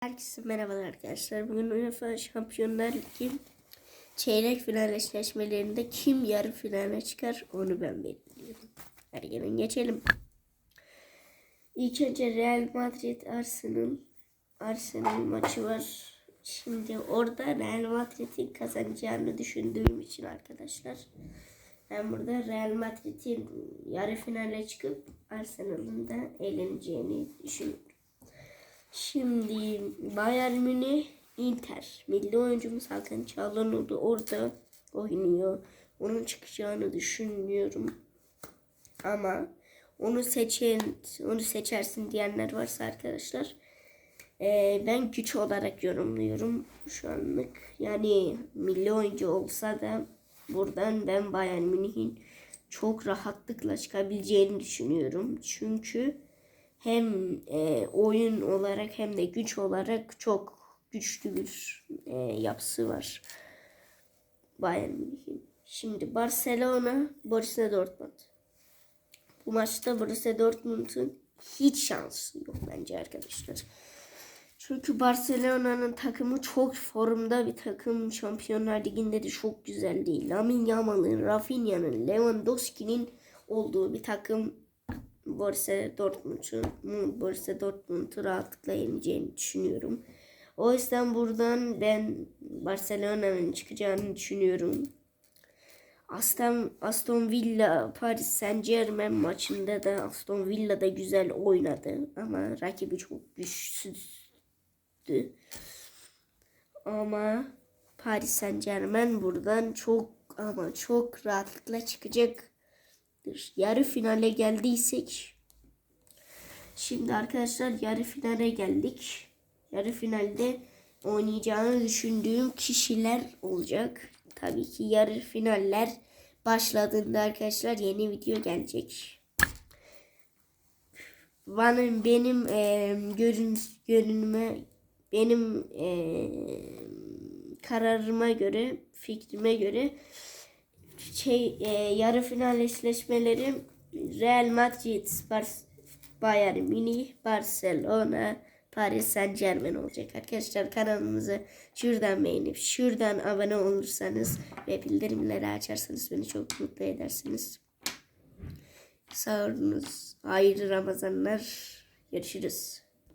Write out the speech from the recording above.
Herkese merhabalar arkadaşlar. Bugün UEFA Şampiyonlar Ligi çeyrek final eşleşmelerinde kim yarı finale çıkar onu ben belirliyorum. Gelin geçelim. İlk önce Real Madrid Arsenal Arsenal maçı var. Şimdi orada Real Madrid'in kazanacağını düşündüğüm için arkadaşlar ben burada Real Madrid'in yarı finale çıkıp Arsenal'ın da eğleneceğini düşünüyorum. Şimdi Bayern Münih Inter. Milli oyuncumuz Hakan Çalhanoğlu orada oynuyor. Onun çıkacağını düşünmüyorum. Ama onu seçen, onu seçersin diyenler varsa arkadaşlar eee, ben güç olarak yorumluyorum şu anlık. Yani milli oyuncu olsa da buradan ben Bayern Münih'in çok rahatlıkla çıkabileceğini düşünüyorum. Çünkü hem e, oyun olarak hem de güç olarak çok güçlü bir e, yapısı var Bayern Münih'in. Şimdi Barcelona, Borussia Dortmund. Bu maçta Borussia Dortmund'un hiç şansı yok bence arkadaşlar. Çünkü Barcelona'nın takımı çok formda bir takım. Şampiyonlar Ligi'nde de çok güzel değil. Lamine Yamal'ın, Rafinha'nın, Lewandowski'nin olduğu bir takım Borussia Dortmund'u Borussia Dortmund'u rahatlıkla yeneceğini düşünüyorum. O yüzden buradan ben Barcelona'nın çıkacağını düşünüyorum. Aston, Aston Villa Paris Saint Germain maçında da Aston Villa da güzel oynadı ama rakibi çok güçsüzdü. Ama Paris Saint Germain buradan çok ama çok rahatlıkla çıkacak yarı finale geldiysek şimdi arkadaşlar yarı finale geldik. Yarı finalde oynayacağını düşündüğüm kişiler olacak. Tabii ki yarı finaller başladığında arkadaşlar yeni video gelecek. Benim benim e, görün, görünüme benim e, kararıma göre fikrime göre şey e, yarı final eşleşmeleri Real Madrid, Bar Bayern Münih, Barcelona, Paris Saint Germain olacak. Arkadaşlar kanalımızı şuradan beğenip şuradan abone olursanız ve bildirimleri açarsanız beni çok mutlu edersiniz. Sağ olunuz. Hayırlı Ramazanlar. Görüşürüz.